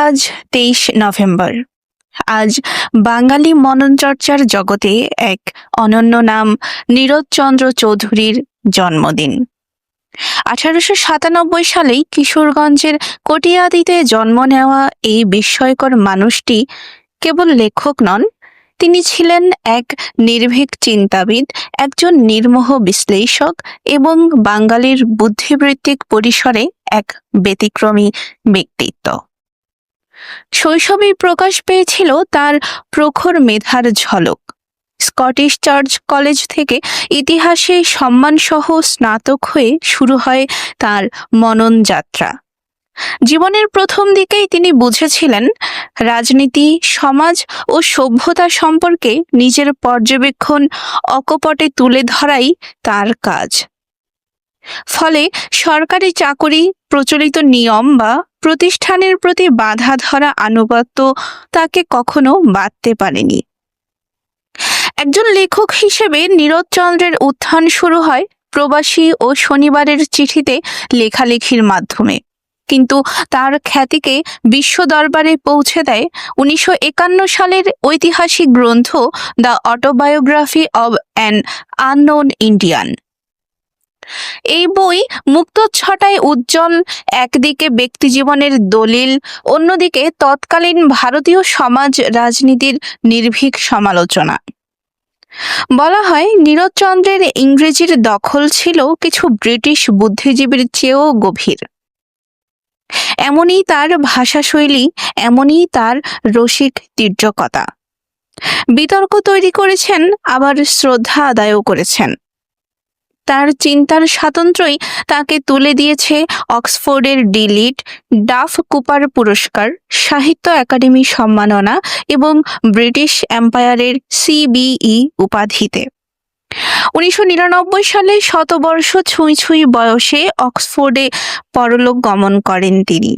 আজ তেইশ নভেম্বর। আজ বাঙালি মননচর্চার জগতে এক অনন্য নাম নীরজচন্দ্র চৌধুরীর জন্মদিন। আঠারোশো সাতানব্বই সালেই কিশোরগঞ্জের কটিয়াদিতে জন্ম নেওয়া এই বিস্ময়কর মানুষটি কেবল লেখক নন, তিনি ছিলেন এক নির্ভীক চিন্তাবিদ, একজন নির্মোহ বিশ্লেষক এবং বাঙালির বুদ্ধিবৃত্তিক পরিসরে এক ব্যতিক্রমী ব্যক্তিত্ব। শৈশবেই প্রকাশ পেয়েছিল তার প্রখর মেধার ঝলক। স্কটিশ চার্চ কলেজ থেকে ইতিহাসে সম্মানসহ স্নাতক হয়ে শুরু হয় তার মনন যাত্রা। জীবনের প্রথম দিকেই তিনি বুঝেছিলেন, রাজনীতি, সমাজ ও সভ্যতা সম্পর্কে নিজের পর্যবেক্ষণ অকপটে তুলে ধরাই তার কাজ। ফলে সরকারি চাকরি, প্রচলিত নিয়ম বা প্রতিষ্ঠানের প্রতি বাধা ধরা আনুগত্য তাকে কখনো বাঁধতে পারেনি। একজন লেখক হিসেবে নীরজচন্দ্রের উত্থান শুরু হয় প্রবাসী ও শনিবারের চিঠিতে লেখালেখির মাধ্যমে। কিন্তু তার খ্যাতিকে বিশ্ব দরবারে পৌঁছে দেয় উনিশশো একান্ন সালের ঐতিহাসিক গ্রন্থ the autobiography of an unknown Indian. এই বই মুক্ত ছটায় উজ্জ্বল, একদিকে ব্যক্তিজীবনের দলিল, অন্যদিকে তৎকালীন ভারতীয় সমাজ রাজনীতির নির্ভীক সমালোচনা। বলা হয়, নীরজচন্দ্রের ইংরেজির দখল ছিল কিছু ব্রিটিশ বুদ্ধিজীবীর চেয়েও গভীর। এমনই তার ভাষাশৈলী, এমনই তার রসিক তীর্যকতা। বিতর্ক তৈরি করেছেন, আবার শ্রদ্ধা আদায়ও করেছেন। তার চিন্তার স্বাতন্ত্র্যই তাকে তুলে দিয়েছে অক্সফোর্ডের ডিলিট ডাফ কুপার পুরস্কার, সাহিত্য একাডেমি সম্মাননা এবং ব্রিটিশ এম্পায়ারের সিবিই উপাধিতে। উনিশশো নিরানব্বই সালে শতবর্ষ ছুঁই ছুঁই বয়সে অক্সফোর্ডে পরলোক গমন করেন তিনি।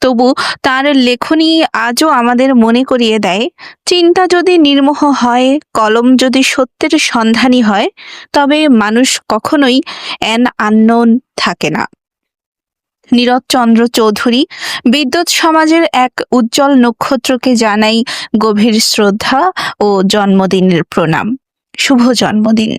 তবু তার লেখনী আজও আমাদের মনে করিয়ে দেয়, চিন্তা যদি নির্মোহ হয়, কলম যদি সত্যের সন্ধানী হয়, তবে মানুষ কখনোই অ্যান আননোন থাকে না। নীরজচন্দ্র চৌধুরী বিদ্যুৎ সমাজের এক উজ্জ্বল নক্ষত্রকে জানাই গভীর শ্রদ্ধা ও জন্মদিনের প্রণাম। শুভ জন্মদিন।